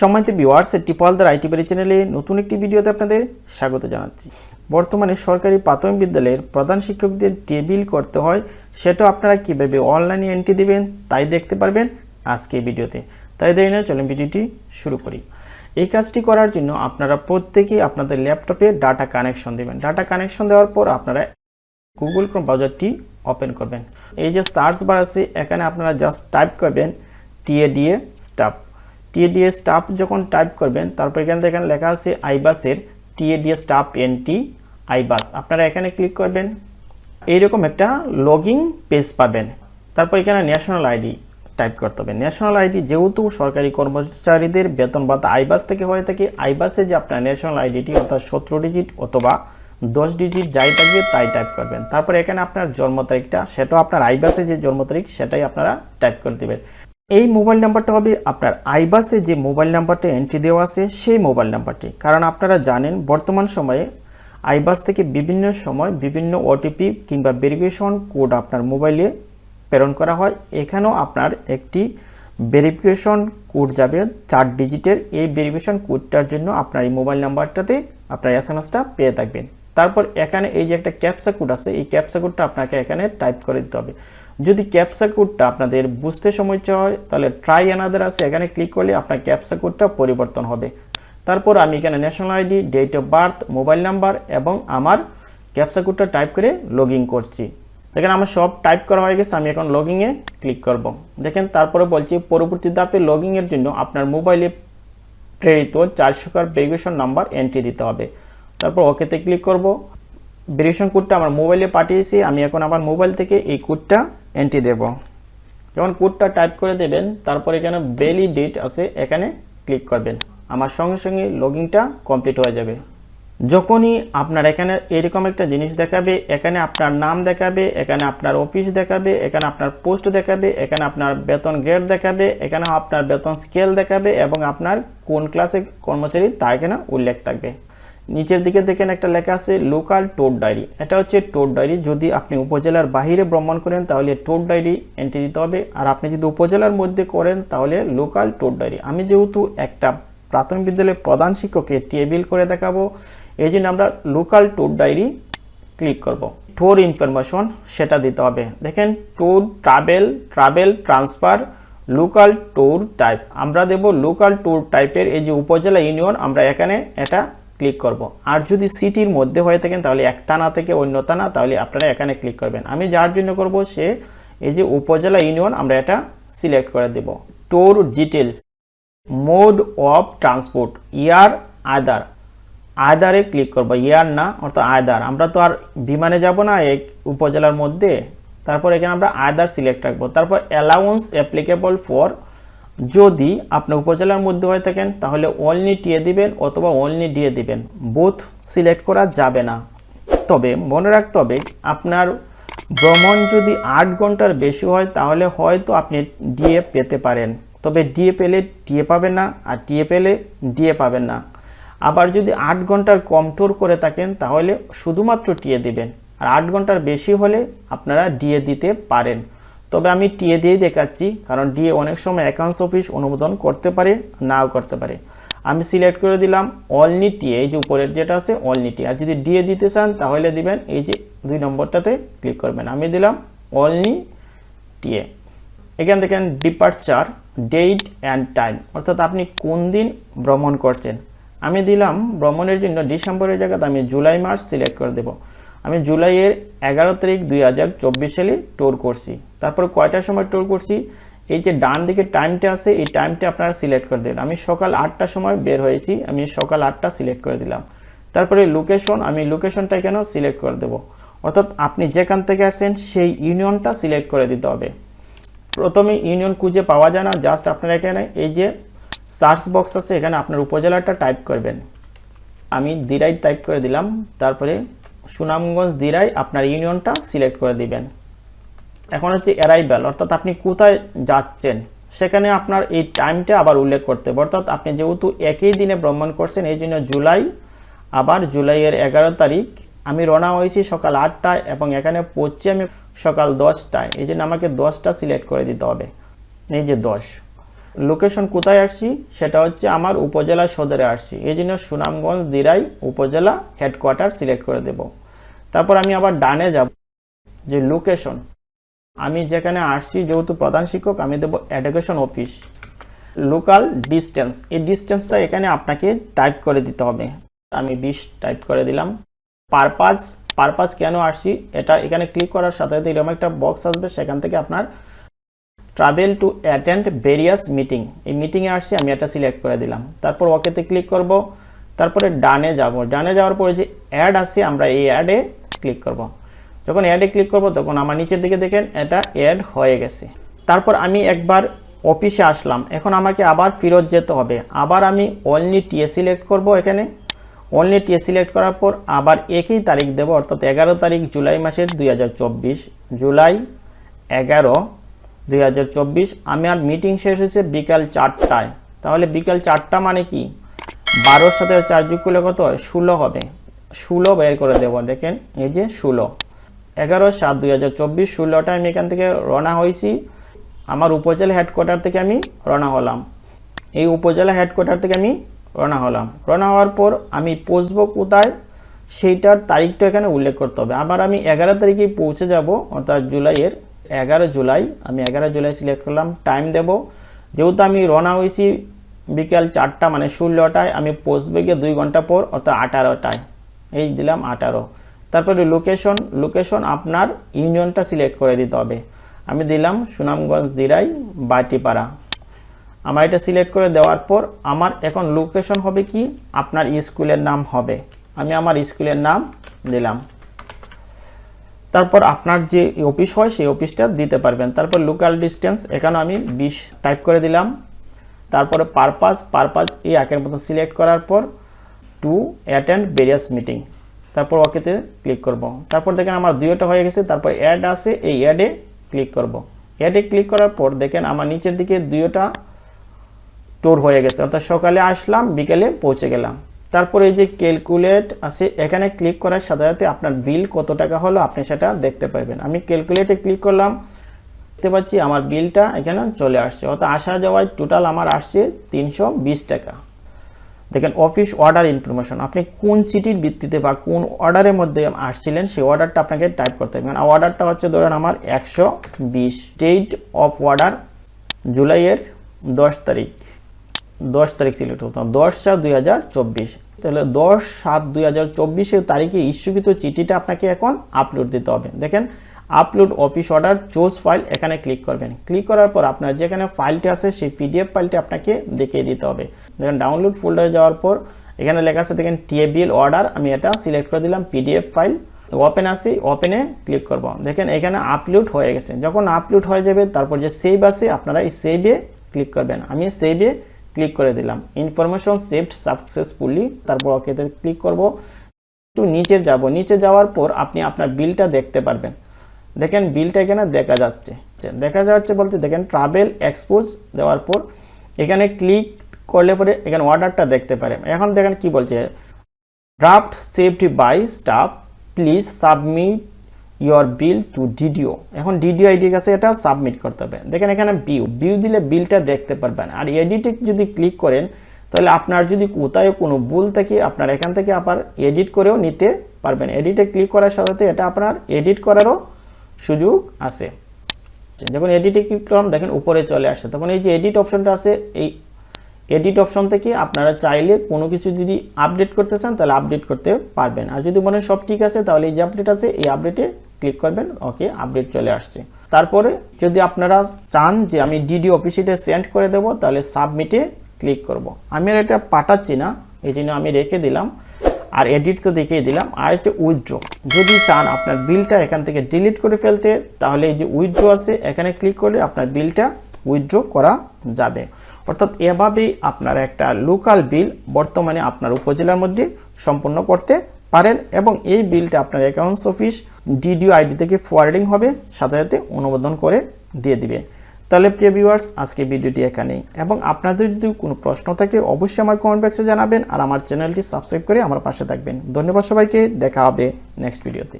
সম্মানিত viewers টিপলদার IT বাড়ি চ্যানেলে নতুন একটি ভিডিওতে আপনাদের স্বাগত জানাচ্ছি। বর্তমানে সরকারি প্রাথমিক বিদ্যালয়ের প্রধান শিক্ষকদের টেবিল করতে হয়, সেটা আপনারা কীভাবে অনলাইনে এন্ট্রি দিবেন তাই দেখতে পারবেন আজকে ভিডিওতে। তাই দেরি না, চলুন ভিডিওটি শুরু করি। এই কাজটি করার জন্য আপনারা প্রত্যেকেই আপনাদের ল্যাপটপে ডাটা কানেকশন দেবেন। ডাটা কানেকশন দেওয়ার পর আপনারা গুগল ক্রোম ব্রাউজারটি ওপেন করবেন। এই যে সার্চ বার আছে, এখানে আপনারা জাস্ট টাইপ করবেন টিএডিএ স্টাফ টিএডিএ স্টাফ যখন টাইপ করবেন, তারপর এখানে দেখেন লেখা আছে আইবাসের টিএডিএ স্টাফ এনটি আইবাস আপনারা এখানে ক্লিক করবেন। এইরকম একটা লগিং পেজ পাবেন। তারপর এখানে ন্যাশনাল আইডি টাইপ করতে হবে। ন্যাশনাল আইডি যেহেতু সরকারি কর্মচারীদের বেতন ভাতা আইবাস থেকে হয়ে থাকে আইবাসে যে আপনার ন্যাশনাল আইডিটি অর্থাৎ সতেরো ডিজিট অথবা দশ ডিজিট যাই থাকবে, তাই টাইপ করবেন। তারপর এখানে আপনার জন্ম তারিখটা, সেটাও আপনার আইবাসে যে জন্ম তারিখ, সেটাই আপনারা টাইপ করে দেবেন। এই মোবাইল নাম্বারটা হবে আপনার আইবাসে যে মোবাইল নাম্বারটা এন্ট্রি দেওয়া আছে, সেই মোবাইল নাম্বারটি। কারণ আপনারা জানেন, বর্তমান সময়ে আইবাস থেকে বিভিন্ন সময় বিভিন্ন ওটিপি কিংবা ভেরিফিকেশন কোড আপনার মোবাইলে প্রেরণ করা হয়। এখানেও আপনার একটি ভেরিফিকেশন কোড যাবে, চার ডিজিটের। এই ভেরিফিকেশন কোডটার জন্য আপনার এই মোবাইল নাম্বারটাতে আপনার এস এম এসটা পেয়ে থাকবেন। তারপর এখানে এই যে একটা ক্যাপসা কোড আছে, এই ক্যাপসা কোডটা আপনাকে এখানে টাইপ করে দিতে হবে। যদি ক্যাপসা কোডটা আপনাদের বুঝতে সমস্যা হয় তাহলে ট্রাই অ্যানাদার আছে। এখানে ক্লিক করলে আপনার ক্যাপসা কোডটা পরিবর্তন হবে। তারপর আমি এখানে national ID date of birth mobile number এবং আমার ক্যাপসা কোডটা টাইপ করে লগ করছি। দেখেন আমার সব টাইপ করা হয়ে গেছে, আমি এখন লগিংয়ে ক্লিক করব। দেখেন তারপরে বলছি, পরবর্তী ধাপে লগিংয়ের জন্য আপনার মোবাইলে প্রেরিত চার সংখ্যার ভেরিফিকেশন নাম্বার এন্ট্রি দিতে হবে। তারপর ওকেতে ক্লিক করব। ভেরিফিকেশন কোডটা আমার মোবাইলে পাঠিয়েছি, আমি এখন আমার মোবাইল থেকে এই কোডটা এন্ট্রি দেব। যখন কোডটা টাইপ করে দেবেন, তারপর এখানে বেলি ডেট আছে, এখানে ক্লিক করবেন। আমার সঙ্গে সঙ্গে লগিংটা কমপ্লিট হয়ে যাবে। যখনই আপনার এখানে এরকম একটা জিনিস দেখাবে, এখানে আপনার নাম দেখাবে, এখানে আপনার অফিস দেখাবে, এখানে আপনার পোস্ট দেখাবে, এখানে আপনার বেতন গ্রেড দেখাবে, এখানে আপনার বেতন স্কেল দেখাবে এবং আপনার কোন ক্লাসে কর্মচারী তা এখানে উল্লেখ থাকবে। নিচের দিকে দেখেন একটা লেখা আছে লোকাল টোর ডায়েরি এটা হচ্ছে টোর ডায়েরি যদি আপনি উপজেলার বাহিরে ভ্রমণ করেন, তাহলে টোট ডায়েরি এন্ট্রি দিতে হবে। আর আপনি যদি উপজেলার মধ্যে করেন, তাহলে লোকাল টোট ডায়েরি আমি যেহেতু একটা প্রাথমিক বিদ্যালয়ের প্রধান শিক্ষককে টেবিল করে দেখাবো, এই জন্য আমরা লোকাল ট্যুর ডায়েরি ক্লিক করব। ট্যুর ইনফরমেশন সেটা দিতে হবে। দেখেন tour travel travel transfer local tour type আমরা দেব লোকাল ট্যুর টাইপের এই যে উপজেলা ইউনিয়ন আমরা এখানে এটা ক্লিক করব। আর যদি সিটির মধ্যে হয়ে থাকেন, তাহলে এক থানা থেকে অন্য থানা, তাহলে আপনারা এখানে ক্লিক করবেন। আমি যার জন্য করব, সে এই যে উপজেলা ইউনিয়ন আমরা এটা সিলেক্ট করে দেব। Tour details mode of transport year other আয়দারে click করব ইয়ার না, অর্থাৎ আয়দার আমরা তো আর বিমানে যাব না, এক উপজেলার মধ্যে। তারপর এখানে আমরা আয়দার সিলেক্ট রাখব। তারপর অ্যালাউন্স অ্যাপ্লিকেবল ফর যদি আপনি উপজেলার মধ্যে হয়ে থাকেন, তাহলে অনলি টিয়ে দিবেন অথবা অনলি ডিয়ে দিবেন। বোথ সিলেক্ট করা যাবে না। তবে মনে রাখতে হবে, আপনার ভ্রমণ যদি আট ঘণ্টার বেশি হয়, তাহলে হয়তো আপনি ডিএ পেতে পারেন। তবে ডিএ পেলে টিএ পাবেন না, আর টিএ পেলে ডিএ পাবেন না। আবার যদি আট ঘণ্টার কম ট্যুর করে থাকেন, তাহলে শুধুমাত্র টিএ দিবেন। আর আট ঘণ্টার বেশি হলে আপনারা ডিএ দিতে পারেন। তবে আমি টিএ দিয়েই দেখাচ্ছি, কারণ ডিএ অনেক সময় অ্যাকাউন্টস অফিস অনুমোদন করতে পারে, নাও করতে পারে। আমি সিলেক্ট করে দিলাম অনলি টিএ, এই যে উপরের যেটা আছে অনলি টি আর যদি ডিএ দিতে চান, তাহলে দিবেন এই যে দুই নম্বরটাতে ক্লিক করবেন। আমি দিলাম অনলি টিএ। এখান দেখেন ডিপার্চার ডেট অ্যান্ড টাইম অর্থাৎ আপনি কোন দিন ভ্রমণ করছেন। আমি দিলাম ভ্রমণের জন্য ডিসেম্বরের জায়গাতে আমি জুলাই মাস সিলেক্ট করে দেব। আমি জুলাইয়ের এগারো তারিখ দুই হাজার চব্বিশ সালে ট্যুর করছি। তারপর কয়টার সময় ট্যুর করছি? এই যে ডান দিকে টাইমটা আছে, এই টাইমটা আপনারা সিলেক্ট করে দেবেন আমি সকাল আটটার সময় বের হয়েছি, আমি সকাল আটটা সিলেক্ট করে দিলাম। তারপরে লোকেশন আমি লোকেশনটা কেন সিলেক্ট করে দেব? অর্থাৎ আপনি যেখান থেকে আসছেন, সেই ইউনিয়নটা সিলেক্ট করে দিতে হবে। প্রথমে ইউনিয়ন খুঁজে পাওয়া যায় না জাস্ট আপনারা এখানে এই যে সার্চ বক্স আছে, এখানে আপনার উপজেলাটা টাইপ করবেন। আমি দিরাই টাইপ করে দিলাম, তারপরে সুনামগঞ্জ দিরাই আপনার ইউনিয়নটা সিলেক্ট করে দিবেন। এখন হচ্ছে অ্যারাইভ্যাল অর্থাৎ আপনি কোথায় যাচ্ছেন, সেখানে আপনার এই টাইমটা আবার উল্লেখ করতে হবে। অর্থাৎ আপনি যেহেতু একই দিনে ভ্রমণ করছেন, এই জন্য জুলাই, আবার জুলাইয়ের এগারো তারিখ, আমি রওনা হয়েছি সকাল আটটায় এবং এখানে পড়ছি আমি সকাল দশটায়। এই জন্য আমাকে দশটা সিলেক্ট করে দিতে হবে। এই যে দশ। লোকেশন কোথায় আসছি? সেটা হচ্ছে আমার উপজেলা সদরে আসছি। এই জন্য সুনামগঞ্জ, দিরাই উপজেলা হেডকোয়ার্টার সিলেক্ট করে দেব। তারপর আমি আবার ডানে যাব, যে লোকেশন আমি যেখানে আসছি, যেহেতু প্রধান শিক্ষক, আমি দেবো এডুকেশন অফিস লোকাল ডিস্টেন্স এই ডিস্টেন্সটা এখানে আপনাকে টাইপ করে দিতে হবে। আমি বিশ টাইপ করে দিলাম। পারপাস পারপাস কেন আসছি? এটা এখানে ক্লিক করার সাথে সাথে এরকম একটা বক্স আসবে, সেখান থেকে আপনার travel to attend various meeting এই মিটিংয়ে আসছি, আমি এটা সিলেক্ট করে দিলাম। তারপর ওকেতে ক্লিক করব। তারপরে ডানে যাব। ডানে যাওয়ার পরে যে অ্যাড আছে আমরা এই অ্যাডে ক্লিক করব। যখন অ্যাডে ক্লিক করব, তখন আমার নিচের দিকে দেখেন, এটা অ্যাড হয়ে গেছে। তারপর আমি একবার অফিসে আসলাম। এখন আমাকে আবার ফেরত যেতে হবে। আবার আমি অনলি টিএ সিলেক্ট করব এখানে। অনলি টিএ সিলেক্ট করার পর আবার একই তারিখ দেব, অর্থাৎ এগারো তারিখ জুলাই মাসের দুই হাজার চব্বিশ, জুলাই এগারো দুই আমার মিটিং শেষ হয়েছে বিকাল চারটায়। তাহলে বিকাল চারটা মানে কি? বারোর সাথে চার যোগ করলে কত ষোলো হবে। ষোলো বের করে দেব, দেখেন, এই যে ষোলো। এগারো সাত, দুই হাজার চব্বিশ, ষোলোটা আমি এখান থেকে রওনা হয়েছি। আমার উপজেলা হেডকোয়ার্টার থেকে আমি রওনা হলাম। এই উপজেলা হেডকোয়ার্টার থেকে আমি রওনা হলাম। রওনা হওয়ার পর আমি পৌঁছবো কোথায়? সেইটার তারিখটা এখানে উল্লেখ করতে হবে। আবার আমি এগারো তারিখে পৌঁছে যাব, অর্থাৎ জুলাইয়ের এগারো জুলাই, আমি এগারো জুলাই সিলেক্ট করলাম টাইম দেব। যেহেতু আমি রওনা হয়েছি বিকেল চারটা মানে ষোলোটায় আমি পৌঁছবে গিয়ে দুই ঘণ্টা পর, অর্থাৎ আঠারোটায় এই দিলাম আঠারো। তারপরে লোকেশন লোকেশন আপনার ইউনিয়নটা সিলেক্ট করে দিতে হবে। আমি দিলাম সুনামগঞ্জ দিরাই, বাটিপাড়া। আমার এটা সিলেক্ট করে দেওয়ার পর, আমার এখন লোকেশন হবে কি? আপনার স্কুলের নাম হবে। আমি আমার স্কুলের নাম দিলাম। তারপর আপনার যে অফিস হয়, সেই অফিসটা দিতে পারবেন। তারপর লোকাল ডিস্টেন্স এখানে আমি বিশ টাইপ করে দিলাম। তারপরে পারপাস পারপাস এই আঁকের মতো সিলেক্ট করার পর টু অ্যাটেন্ড ভেরিয়াস মিটিং তারপর ওকেতে ক্লিক করব। তারপর দেখেন আমার দুইটা হয়ে গেছে। তারপর অ্যাড আছে, এই অ্যাডে ক্লিক করব। অ্যাডে ক্লিক করার পর দেখেন আমার নিচের দিকে দুইটা টোর হয়ে গেছে। অর্থাৎ সকালে আসলাম, বিকেলে পৌঁছে গেলাম। তারপরে এই যে ক্যালকুলেট আছে, এখানে ক্লিক করার সাথে সাথে আপনার বিল কত টাকা হলো আপনি সেটা দেখতে পারবেন। আমি ক্যালকুলেটে ক্লিক করলাম, দেখতে পাচ্ছি আমার বিলটা এখানে চলে আসছে। অর্থাৎ আসা যাওয়ায় টোটাল আমার আসছে তিনশো বিশ টাকা। দেখেন অফিস অর্ডার ইনফরমেশন আপনি কোন চিঠির ভিত্তিতে বা কোন অর্ডারের মধ্যে আসছিলেন, সেই অর্ডারটা আপনাকে টাইপ করতে হবে। আর অর্ডারটা হচ্ছে ধরেন আমার একশো বিশ। ডেট অফ অর্ডার জুলাইয়ের দশ তারিখ। দশ তারিখ সিলেক্ট হতো দশ চার দুই হাজার চব্বিশ। তাহলে দশ সাত দুই হাজার চব্বিশের তারিখে ইস্যুকৃত চিঠিটা আপনাকে এখন আপলোড দিতে হবে। দেখেন upload office order choose file এখানে ক্লিক করবেন। ক্লিক করার পর আপনার যেখানে ফাইলটি আছে, সেই পিডিএফ ফাইলটি আপনাকে দেখিয়ে দিতে হবে। দেখেন ডাউনলোড ফোল্ডারে যাওয়ার পর এখানে লেখা আছে, দেখেন টিএবিএল অর্ডার আমি এটা সিলেক্ট করে দিলাম পিডিএফ ফাইল ওপেন আসি ওপেনে ক্লিক করব। দেখেন, এখানে আপলোড হয়ে গেছে। যখন আপলোড হয়ে যাবে, তারপর যে সেভ আছে, আপনারা এই সেভে ক্লিক করবেন। আমি সেভে ক্লিক করে দিলাম। ইনফরমেশন সেভড সাকসেসফুলি তারপর ওকেতে ক্লিক করব। একটু নিচে যাব। নিচে যাওয়ার পর আপনি আপনার বিলটা দেখতে পারবেন। দেখেন বিলটা এখানে দেখা যাচ্ছে। দেখা যাচ্ছে বলতে দেখেন ট্রাভেল এক্সপোজ দেওয়ার পর এখানে ক্লিক করলে পরে এখানে অর্ডারটা দেখতে পারে এখন দেখেন কি বলছে draft saved by staff please submit your bill to DDO এখন ডিডিও আইডির কাছে এটা সাবমিট করতে হবে। দেখেন এখানে বিউ বিউ দিলে বিলটা দেখতে পারবেন। আর এডিটে যদি ক্লিক করেন, তাহলে আপনার যদি কোথায় কোনো ভুল থাকে, আপনার এখান থেকে আবার এডিট করেও নিতে পারবেন। এডিটে ক্লিক করার সাথে সাথে এটা আপনার এডিট করারও সুযোগ আছে। যখন এডিটে ক্লিক করলাম, দেখেন উপরে চলে আসে তখন এই যে এডিট অপশনটা আছে, এই এডিট অপশন থেকে আপনারা চাইলে কোনো কিছু যদি আপডেট করতে চান, তাহলে আপডেট করতে পারবেন। আর যদি মনে সব ঠিক আছে, তাহলে এই যে আপডেট আছে, এই আপডেটে ক্লিক করবেন ওকে আপডেট চলে আসছে। তারপরে যদি আপনারা চান যে আমি ডিডি অফিসিতে সেন্ড করে দেব, তাহলে সাবমিটে ক্লিক করব। আমি আর এটা পাঠাচ্ছি না, এই জন্য আমি রেখে দিলাম, আর এডিট তো দেখিয়ে দিলাম। আর হচ্ছে উইথড্র যদি চান আপনার বিলটা এখান থেকে ডিলিট করে ফেলতে, তাহলে এই যে উইথড্র আছে, এখানে ক্লিক করলে আপনার বিলটা উইথড্র করা যাবে। অর্থাৎ এভাবেই আপনারা একটা লোকাল বিল বর্তমানে আপনার উপজেলার মধ্যে সম্পন্ন করতে পারেন এবং এই বিলটা আপনার অ্যাকাউন্টস অফিস ডিডিও আইডি থেকে ফরওয়ার্ডিং হবে, সাথে সাথে অনুমোদন করে দিয়ে দিবে। তাহলে প্রিয় ভিউয়ার্স আজকে ভিডিওটি এখানেই। এবং আপনাদের যদি কোনো প্রশ্ন থাকে, অবশ্যই আমার কমেন্ট বক্সে জানাবেন, আর আমার চ্যানেলটি সাবস্ক্রাইব করে আমার পাশে থাকবেন। ধন্যবাদ সবাইকে, দেখা হবে নেক্সট ভিডিওতে